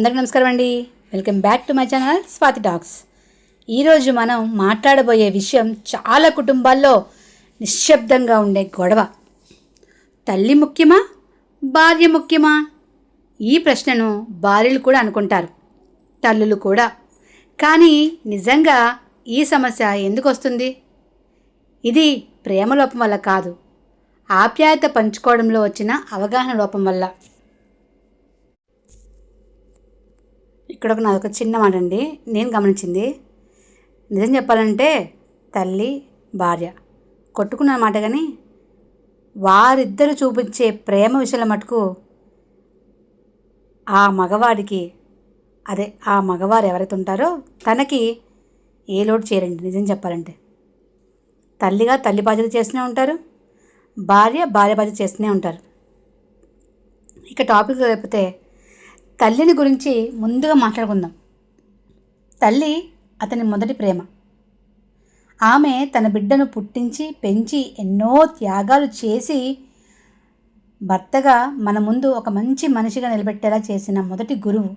అందరికీ నమస్కారం అండి. Welcome back to my channel Swathi talks. ఈరోజు మనం మాట్లాడబోయే విషయం చాలా కుటుంబాల్లో నిశ్శబ్దంగా ఉండే గొడవ. తల్లి ముఖ్యమా భార్య ముఖ్యమా? ఈ ప్రశ్నను భార్యలు కూడా అనుకుంటారు. తల్లులు కూడా. కానీ నిజంగా ఈ సమస్య ఎందుకు వస్తుంది? ఇది ప్రేమ లోపం వల్ల కాదు. ఆప్యాయత పంచుకోవడంలో వచ్చిన అవగాహన లోపం వల్ల. ఇక్కడ ఒక నాదొక చిన్న మాట అండి నేను గమనించింది. నిజం చెప్పాలంటే తల్లి భార్య కొట్టుకున్న మాట కానీ వారిద్దరు చూపించే ప్రేమ విషయాల మటుకు ఆ మగవాడికి అదే ఆ మగవారు ఎవరైతే ఉంటారో తనకి ఏ లోటు చేయరండి నిజం చెప్పాలంటే. తల్లిగా తల్లి బాధ్యత చేస్తూనే ఉంటారు. భార్య భార్య బాధ్యత చేస్తూనే ఉంటారు. ఇక టాపిక్ లేకపోతే తల్లిని గురించి ముందుగా మాట్లాడుకుందాం. తల్లి అతని మొదటి ప్రేమ. ఆమె తన బిడ్డను పుట్టించి పెంచి ఎన్నో త్యాగాలు చేసి భర్తగా మన ముందు ఒక మంచి మనిషిగా నిలబెట్టేలా చేసిన మొదటి గురువు.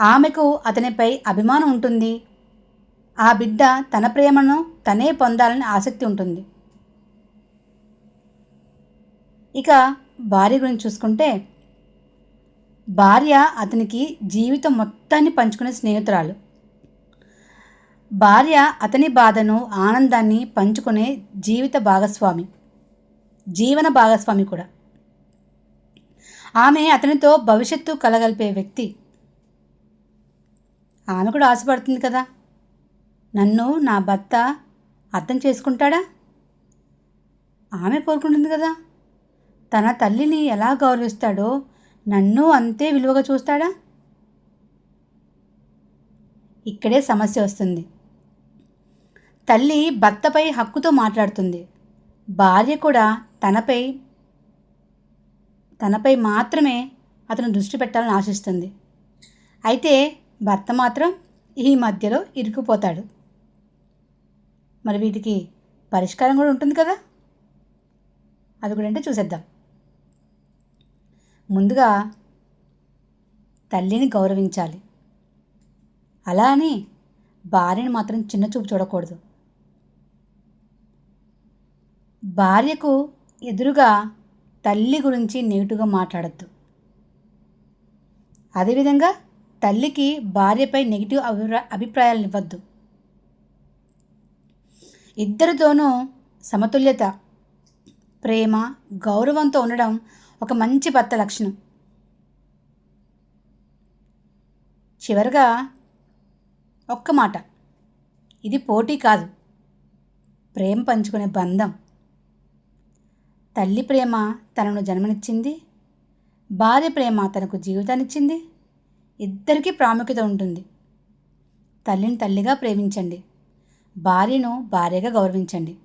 ఆమెకు అతనిపై అభిమానం ఉంటుంది. ఆ బిడ్డ తన ప్రేమను తనే పొందాలని ఆసక్తి ఉంటుంది. ఇక భార్య గురించి చూసుకుంటే భార్య అతనికి జీవితం మొత్తాన్ని పంచుకునే స్నేహితురాలు. భార్య అతని బాధను ఆనందాన్ని పంచుకునే జీవిత భాగస్వామి. జీవన భాగస్వామి కూడా. ఆమె అతనితో భవిష్యత్తు కలగలిపే వ్యక్తి. ఆమె కూడా ఆశపడుతుంది కదా. నన్ను నా భర్త అర్థం చేసుకుంటాడా? ఆమె కోరుకుంటుంది కదా. తన తల్లిని ఎలా గౌరవిస్తాడో నన్ను అంతే విలువగా చూస్తాడా? ఇక్కడే సమస్య వస్తుంది. తల్లి భర్తపై హక్కుతో మాట్లాడుతుంది. భార్య కూడా తనపై తనపై మాత్రమే అతను దృష్టి పెట్టాలని ఆశిస్తుంది. అయితే భర్త మాత్రం ఈ మధ్యలో ఇరుక్కుపోతాడు. మరి వీటికి పరిష్కారం కూడా ఉంటుంది కదా? అది కూడా అంటే చూసేద్దాం. ముందుగా తల్లిని గౌరవించాలి. అలా అని భార్యను మాత్రం చిన్న చూపు చూడకూడదు. భార్యకు ఎదురుగా తల్లి గురించి నెగిటివ్గా మాట్లాడద్దు. అదేవిధంగా తల్లికి భార్యపై నెగిటివ్ అభిప్రా అభిప్రాయాలను ఇవ్వద్దు ఇద్దరితోనూ సమతుల్యత ప్రేమ గౌరవంతో ఉండడం ఒక మంచి భర్త లక్షణం. చివరగా ఒక్క మాట. ఇది పోటీ కాదు. ప్రేమ పంచుకునే బంధం. తల్లి ప్రేమ తనను జన్మనిచ్చింది. భార్య ప్రేమ తనకు జీవితాన్నిచ్చింది. ఇద్దరికీ ప్రాముఖ్యత ఉంటుంది. తల్లిని తల్లిగా ప్రేమించండి. భార్యను భార్యగా గౌరవించండి.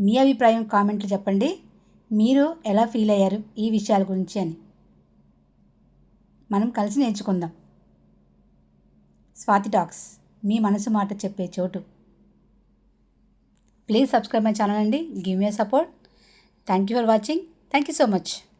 మీ అభిప్రాయం కామెంట్లు చెప్పండి. మీరు ఎలా ఫీల్ అయ్యారు ఈ విషయాల గురించి అని? మనం కలిసి నేర్చుకుందాం. స్వాతి టాక్స్ మీ మనసు మాట చెప్పే చోటు. ప్లీజ్ సబ్స్క్రైబ్ మై ఛానల్ అండి. Give me support. Thank you for watching. Thank you so much.